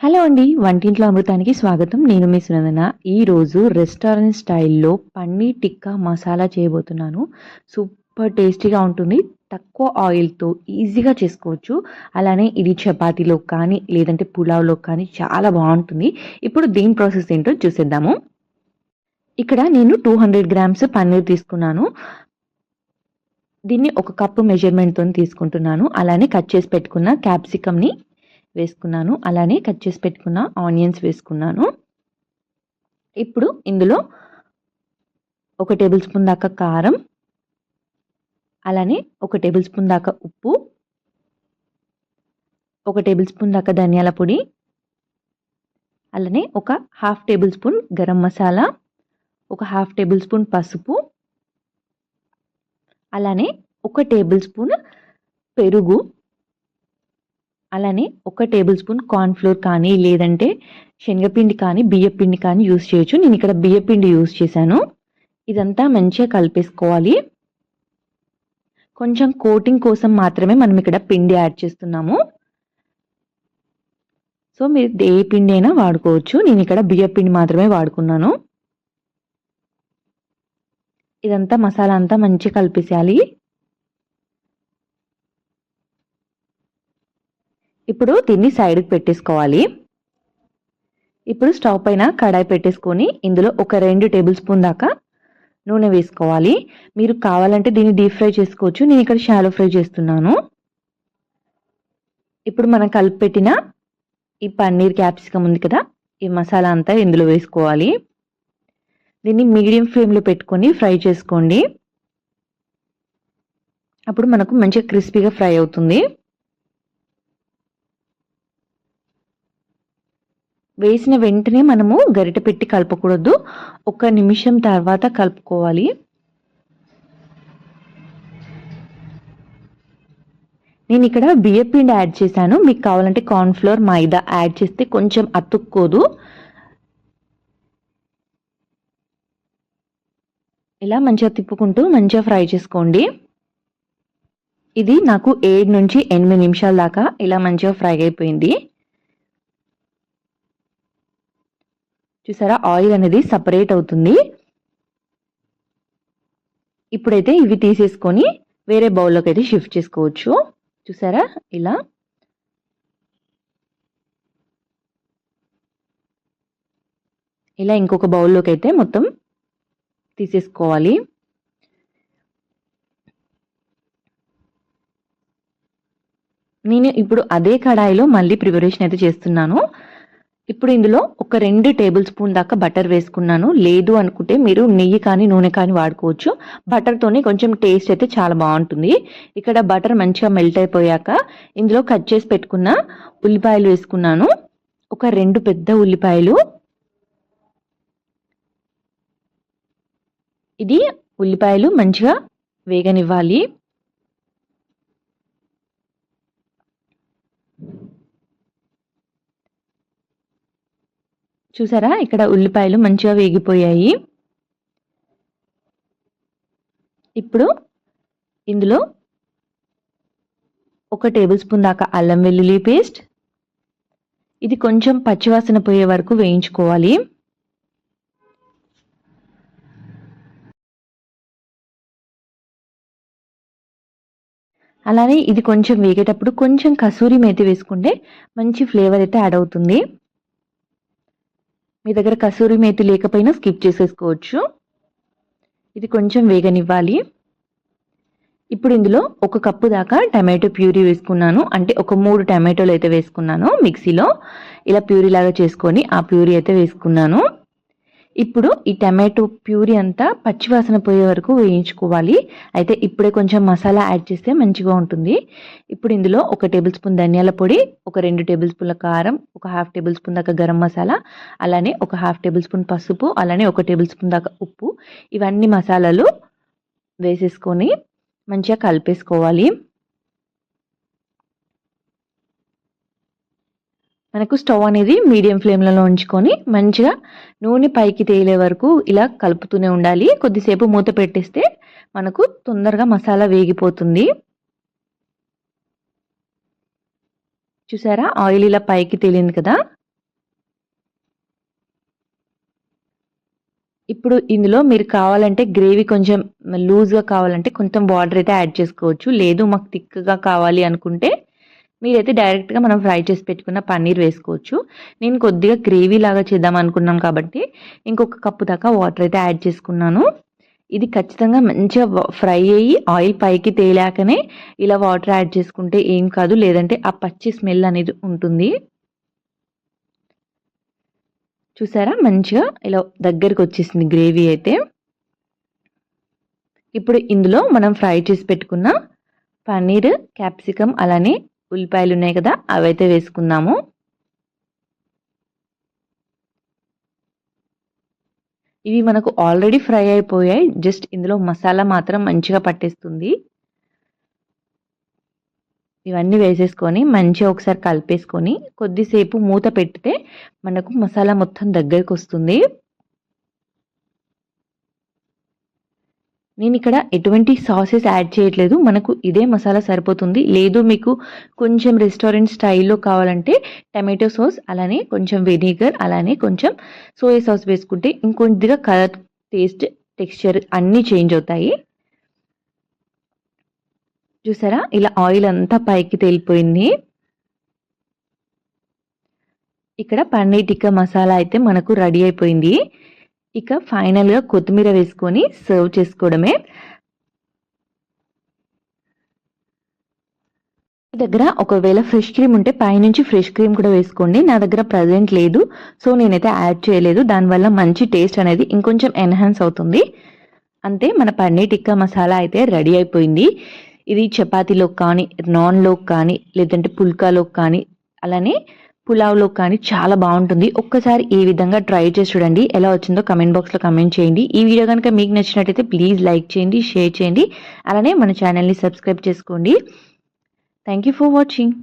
Hello అండి వంటింట్లో అమృతానికి స్వాగతం. నేను మీ సునందన. ఈరోజు రెస్టారెంట్ స్టైల్లో పన్నీర్ టిక్కా మసాలా చేయబోతున్నాను. సూపర్ టేస్టీగా ఉంటుంది. తక్కువ ఆయిల్తో ఈజీగా చేసుకోవచ్చు. అలానే ఇది చపాతీలో కానీ లేదంటే పులావ్లో కానీ చాలా బాగుంటుంది. ఇప్పుడు దీని ప్రాసెస్ ఏంటో చూసేద్దాము. ఇక్కడ నేను టూ హండ్రెడ్ గ్రామ్స్ పన్నీర్ తీసుకున్నాను. దీన్ని ఒక కప్పు మెజర్మెంట్తో తీసుకుంటున్నాను. అలానే కట్ చేసి పెట్టుకున్న క్యాప్సికమ్ని వేసుకున్నాను. అలానే కట్ చేసి పెట్టుకున్న ఆనియన్స్ వేసుకున్నాను. ఇప్పుడు ఇందులో ఒక టేబుల్ స్పూన్ దాకా కారం అలానే ఒక టేబుల్ స్పూన్ దాకా ఉప్పు ఒక టేబుల్ స్పూన్ దాకా ధనియాల పొడి అలానే ఒక half tablespoon garam masala ఒక హాఫ్ టేబుల్ స్పూన్ పసుపు అలానే ఒక టేబుల్ స్పూన్ పెరుగు అలానే ఒక టేబుల్ స్పూన్ కార్న్ఫ్లోర్ కానీ లేదంటే శనగపిండి కానీ బియ్యపిండి కానీ యూస్ చేయొచ్చు. నేను ఇక్కడ బియ్యపిండి యూస్ చేశాను. ఇదంతా మంచిగా కలిపేసుకోవాలి. కొంచెం కోటింగ్ కోసం మాత్రమే మనం ఇక్కడ పిండి యాడ్ చేస్తున్నాము. సో మీరు ఏ పిండి అయినా వాడుకోవచ్చు. నేను ఇక్కడ బియ్యపిండి మాత్రమే వాడుకున్నాను. ఇదంతా మసాలా అంతా మంచిగా కలిపేసేయాలి. ఇప్పుడు దీన్ని సైడ్కి పెట్టేసుకోవాలి. ఇప్పుడు స్టవ్ పైన కడాయి పెట్టేసుకొని ఇందులో ఒక రెండు టేబుల్ స్పూన్ దాకా నూనె వేసుకోవాలి. మీరు కావాలంటే దీన్ని డీప్ ఫ్రై చేసుకోవచ్చు. నేను ఇక్కడ షాలో ఫ్రై చేస్తున్నాను. ఇప్పుడు మనం కలిపి పెట్టిన ఈ పన్నీర్ క్యాప్సికమ్ ఉంది కదా ఈ మసాలా అంతా ఇందులో వేసుకోవాలి. దీన్ని మీడియం ఫ్లేమ్లో పెట్టుకొని ఫ్రై చేసుకోండి. అప్పుడు మనకు మంచిగా క్రిస్పీగా ఫ్రై అవుతుంది. వేసిన వెంటనే మనము గరిట పెట్టి కలపకూడదు. ఒక నిమిషం తర్వాత కలుపుకోవాలి. నేను ఇక్కడ బియ్యపిండి యాడ్ చేశాను. మీకు కావాలంటే కార్న్ఫ్లోర్ మైదా యాడ్ చేస్తే కొంచెం అతుక్కోదు. ఇలా మంచిగా తిప్పుకుంటూ మంచిగా ఫ్రై చేసుకోండి. ఇది నాకు ఏడు నుంచి ఎనిమిది నిమిషాల దాకా ఇలా మంచిగా ఫ్రై అయిపోయింది. చూసారా? ఆయిల్ అనేది సపరేట్ అవుతుంది. ఇప్పుడైతే ఇవి తీసేసుకొని వేరే బౌల్లోకి అయితే షిఫ్ట్ చేసుకోవచ్చు. చూసారా? ఇలా. ఇలా ఇంకొక బౌల్లోకి అయితే మొత్తం తీసేసుకోవాలి. నేను ఇప్పుడు అదే కడాయిలో మళ్ళీ ప్రిపరేషన్ అయితే చేస్తున్నాను. ఇప్పుడు ఇందులో ఒక రెండు టేబుల్ స్పూన్ దాకా బటర్ వేసుకున్నాను. లేదు అనుకుంటే మీరు నెయ్యి కానీ నూనె కానీ వాడుకోవచ్చు. బటర్తోనే కొంచెం టేస్ట్ అయితే చాలా బాగుంటుంది. ఇక్కడ బటర్ మంచిగా మెల్ట్ అయిపోయాక ఇందులో కట్ చేసి పెట్టుకున్న ఉల్లిపాయలు వేసుకున్నాను. ఒక రెండు పెద్ద ఉల్లిపాయలు. ఇది ఉల్లిపాయలు మంచిగా వేగనివ్వాలి. చూసారా? ఇక్కడ ఉల్లిపాయలు మంచిగా వేగిపోయాయి. ఇప్పుడు ఇందులో ఒక టేబుల్ స్పూన్ దాకా అల్లం వెల్లుల్లి పేస్ట్. ఇది కొంచెం పచ్చివాసన పోయే వరకు వేయించుకోవాలి. అలానే ఇది కొంచెం వేగేటప్పుడు కొంచెం కసూరి మేతి వేసుకుంటే మంచి ఫ్లేవర్ అయితే యాడ్ అవుతుంది. మీ దగ్గర కసూరి మేతి లేకపోయినా స్కిప్ చేసేసుకోవచ్చు. ఇది కొంచెం వేగనివ్వాలి. ఇప్పుడు ఇందులో ఒక కప్పు దాకా టమాటో ప్యూరీ వేసుకున్నాను. అంటే ఒక మూడు టమాటోలు అయితే వేసుకున్నాను మిక్సీలో. ఇలా ప్యూరీ లాగా చేసుకొని ఆ ప్యూరీ అయితే వేసుకున్నాను. ఇప్పుడు ఈ టమాటో ప్యూరీ అంతా పచ్చివాసన పోయే వరకు వేయించుకోవాలి. అయితే ఇప్పుడే కొంచెం మసాలా యాడ్ చేస్తే మంచిగా ఉంటుంది. ఇప్పుడు ఇందులో ఒక టేబుల్ స్పూన్ ధనియాల పొడి ఒక రెండు టేబుల్ స్పూన్ల కారం ఒక హాఫ్ టేబుల్ స్పూన్ దాకా గరం మసాలా అలానే ఒక హాఫ్ టేబుల్ స్పూన్ పసుపు అలానే ఒక టేబుల్ స్పూన్ దాకా ఉప్పు. ఇవన్నీ మసాలాలు వేసేసుకొని మంచిగా కలిపేసుకోవాలి. మనకు స్టవ్ అనేది మీడియం ఫ్లేమ్లలో ఉంచుకొని మంచిగా నూనె పైకి తేలే వరకు ఇలా కలుపుతూనే ఉండాలి. కొద్దిసేపు మూత పెట్టేస్తే మనకు తొందరగా మసాలా వేగిపోతుంది. చూసారా? ఆయిల్ ఇలా పైకి తేలింది కదా? ఇప్పుడు ఇందులో మీరు కావాలంటే గ్రేవీ కొంచెం లూజ్గా కావాలంటే కొంచెం బార్డర్ అయితే యాడ్ చేసుకోవచ్చు. లేదు మాకు థిక్గా కావాలి అనుకుంటే మీరైతే డైరెక్ట్గా మనం ఫ్రై చేసి పెట్టుకున్న పన్నీర్ వేసుకోవచ్చు. నేను కొద్దిగా గ్రేవీ లాగా చేద్దాం అనుకున్నాను కాబట్టి ఇంకొక కప్పు దాకా వాటర్ అయితే యాడ్ చేసుకున్నాను. ఇది ఖచ్చితంగా మంచిగా ఫ్రై అయ్యి ఆయిల్ పైకి తేలాకనే ఇలా వాటర్ యాడ్ చేసుకుంటే ఏం కాదు. లేదంటే ఆ పచ్చి స్మెల్ అనేది ఉంటుంది. చూసారా? మంచిగా ఇలా దగ్గరికి వచ్చేసింది గ్రేవీ అయితే. ఇప్పుడు ఇందులో మనం ఫ్రై చేసి పెట్టుకున్న పన్నీర్ క్యాప్సికమ్ అలానే ఉల్లిపాయలు ఉన్నాయి కదా అవైతే వేసుకుందాము. ఇవి మనకు ఆల్రెడీ ఫ్రై అయిపోయాయి జస్ట్ ఇందులో మసాలా మాత్రం మంచిగా పట్టేస్తుంది. ఇవన్నీ వేసేసుకొని మంచిగా ఒకసారి కలిపేసుకొని కొద్దిసేపు మూత పెడితే మనకు మసాలా మొత్తం దగ్గరికి వస్తుంది. నేను ఇక్కడ ఎటువంటి సాసెస్ యాడ్ చేయట్లేదు. మనకు ఇదే మసాలా సరిపోతుంది. లేదు మీకు కొంచెం రెస్టారెంట్ స్టైల్లో కావాలంటే టమాటో సాస్ అలానే కొంచెం వెనిగర్ అలానే కొంచెం సోయా సాస్ వేసుకుంటే ఇంకొద్దిగా కలర్ టేస్ట్ టెక్స్చర్ అన్నీ చేంజ్ అవుతాయి. చూసారా? ఇలా ఆయిల్ అంతా పైకి తేలిపోయింది. ఇక్కడ పన్నీర్ టిక్కా మసాలా అయితే మనకు రెడీ అయిపోయింది. ఇక ఫైనల్గా కొత్తిమీర వేసుకొని సర్వ్ చేసుకోవడమే. దగ్గర ఒకవేళ ఫ్రెష్ క్రీమ్ ఉంటే పైనుంచి ఫ్రెష్ క్రీమ్ కూడా వేసుకోండి. నా దగ్గర ప్రజెంట్ లేదు సో నేనైతే యాడ్ చేయలేదు. దానివల్ల మంచి టేస్ట్ అనేది ఇంకొంచెం ఎన్హాన్స్ అవుతుంది. అంతే మన పన్నీర్ టిక్కా మసాలా అయితే రెడీ అయిపోయింది. ఇది చపాతీలోకి కానీ నాన్లోకి కానీ లేదంటే పుల్కాలోకి కానీ అలానే పులావ్లో కానీ చాలా బాగుంటుంది. ఒక్కసారి ఈ విధంగా ట్రై చేసి చూడండి. ఎలా వచ్చిందో కమెంట్ బాక్స్లో కమెంట్ చేయండి. ఈ వీడియో కనుక మీకు నచ్చినట్టయితే ప్లీజ్ లైక్ చేయండి షేర్ చేయండి. అలానే మన ఛానల్ని సబ్స్క్రైబ్ చేసుకోండి. Thank you for watching.